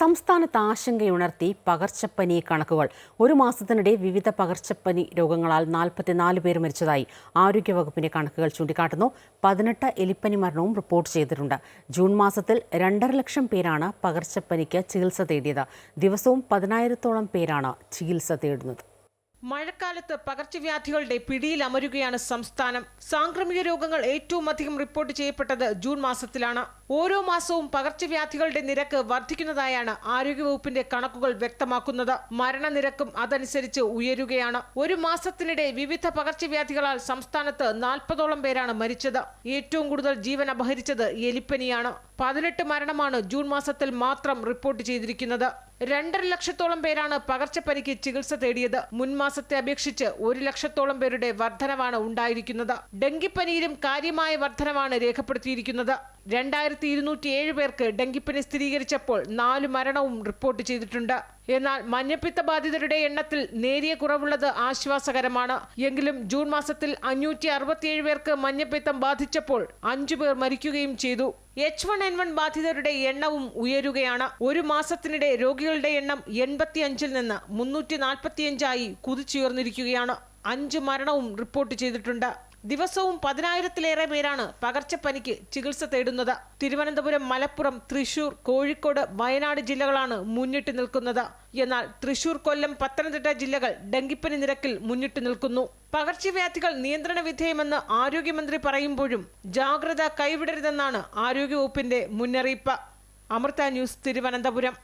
സംസ്ഥാനത്ത് ആശങ്കയുണർത്തി പകർച്ചപ്പനി കണക്കുകൾ. ഒരു മാസത്തിനിടെ വിവിധ പകർച്ചപ്പനി രോഗങ്ങളാൽ നാൽപ്പത്തിനാല് പേർ മരിച്ചതായി ആരോഗ്യവകുപ്പിന്റെ കണക്കുകൾ ചൂണ്ടിക്കാട്ടുന്നു. പതിനെട്ട് എലിപ്പനി മരണവും റിപ്പോർട്ട് ചെയ്തിട്ടുണ്ട്. ജൂൺ മാസത്തിൽ രണ്ടര ലക്ഷം പേരാണ് പകർച്ചപ്പനിക്ക് ചികിത്സ തേടിയത്. ദിവസവും പതിനായിരത്തോളം പേരാണ് ചികിത്സ തേടുന്നത്. മഴക്കാലത്ത് പകർച്ചവ്യാധികളുടെ പിടിയിൽ അമരുകയാണ് സംസ്ഥാനം. സാംക്രമിക രോഗങ്ങൾ ഏറ്റവും അധികം റിപ്പോർട്ട് ചെയ്യപ്പെട്ടത് ജൂൺ മാസത്തിലാണ്. ഓരോ മാസവും പകർച്ചവ്യാധികളുടെ നിരക്ക് വർദ്ധിക്കുന്നതായാണ് ആരോഗ്യവകുപ്പിന്റെ കണക്കുകൾ വ്യക്തമാക്കുന്നത്. മരണനിരക്കും അതനുസരിച്ച് ഉയരുകയാണ്. ഒരു മാസത്തിനിടെ വിവിധ പകർച്ചവ്യാധികളാൽ സംസ്ഥാനത്ത് നാൽപ്പതോളം പേരാണ് മരിച്ചത്. ഏറ്റവും കൂടുതൽ ജീവൻ അപഹരിച്ചത് എലിപ്പനിയാണ്. പതിനെട്ട് മരണമാണ് ജൂൺ മാസത്തിൽ മാത്രം റിപ്പോർട്ട് ചെയ്തിരിക്കുന്നത്. രണ്ടര ലക്ഷത്തോളം പേരാണ് പകർച്ചപ്പനിക്ക് ചികിത്സ തേടിയത്. മുൻമാസത്തെ അപേക്ഷിച്ച് ഒരു ലക്ഷത്തോളം പേരുടെ വർധനവാണ് ഉണ്ടായിരിക്കുന്നത്. ഡെങ്കിപ്പനിയിലും കാര്യമായ വർധനവാണ് രേഖപ്പെടുത്തിയിരിക്കുന്നത്. രണ്ടായിരത്തി ഇരുന്നൂറ്റി ഏഴ് പേർക്ക് ഡെങ്കിപ്പനി സ്ഥിരീകരിച്ചപ്പോൾ നാല് മരണവും റിപ്പോർട്ട് ചെയ്തിട്ടുണ്ട്. എന്നാൽ മഞ്ഞപ്പിത്ത ബാധിതരുടെ എണ്ണത്തിൽ നേരിയ കുറവുള്ളത് ആശ്വാസകരമാണ്. എങ്കിലും ജൂൺ മാസത്തിൽ അഞ്ഞൂറ്റി അറുപത്തിയേഴ് പേർക്ക് മഞ്ഞപ്പിത്തം ബാധിച്ചപ്പോൾ അഞ്ചു പേർ മരിക്കുകയും ചെയ്തു. എച്ച് വൺ എൻ വൺ ബാധിതരുടെ എണ്ണവും ഉയരുകയാണ്. ഒരു മാസത്തിനിടെ രോഗികളുടെ എണ്ണം എൺപത്തിയഞ്ചിൽ നിന്ന് മുന്നൂറ്റി നാൽപ്പത്തിയഞ്ചായി കുതിച്ചുയർന്നിരിക്കുകയാണ്. അഞ്ച് മരണവും റിപ്പോർട്ട് ചെയ്തിട്ടുണ്ട്. ദിവസവും പതിനായിരത്തിലേറെ പേരാണ് പകർച്ചപ്പനിക്ക് ചികിത്സ തേടുന്നത്. തിരുവനന്തപുരം മലപ്പുറം തൃശൂർ കോഴിക്കോട് വയനാട് ജില്ലകളാണ് മുന്നിട്ട് നിൽക്കുന്നത്. എന്നാൽ തൃശൂർ കൊല്ലം പത്തനംതിട്ട ജില്ലകൾ ഡെങ്കിപ്പനി നിരക്കിൽ മുന്നിട്ട് നിൽക്കുന്നു. പകർച്ചവ്യാധികൾ നിയന്ത്രണ വിധേയമെന്ന് ആരോഗ്യമന്ത്രി പറയുമ്പോഴും ജാഗ്രത കൈവിടരുതെന്നാണ് ആരോഗ്യവകുപ്പിന്റെ മുന്നറിയിപ്പ്. അമൃത ന്യൂസ് തിരുവനന്തപുരം.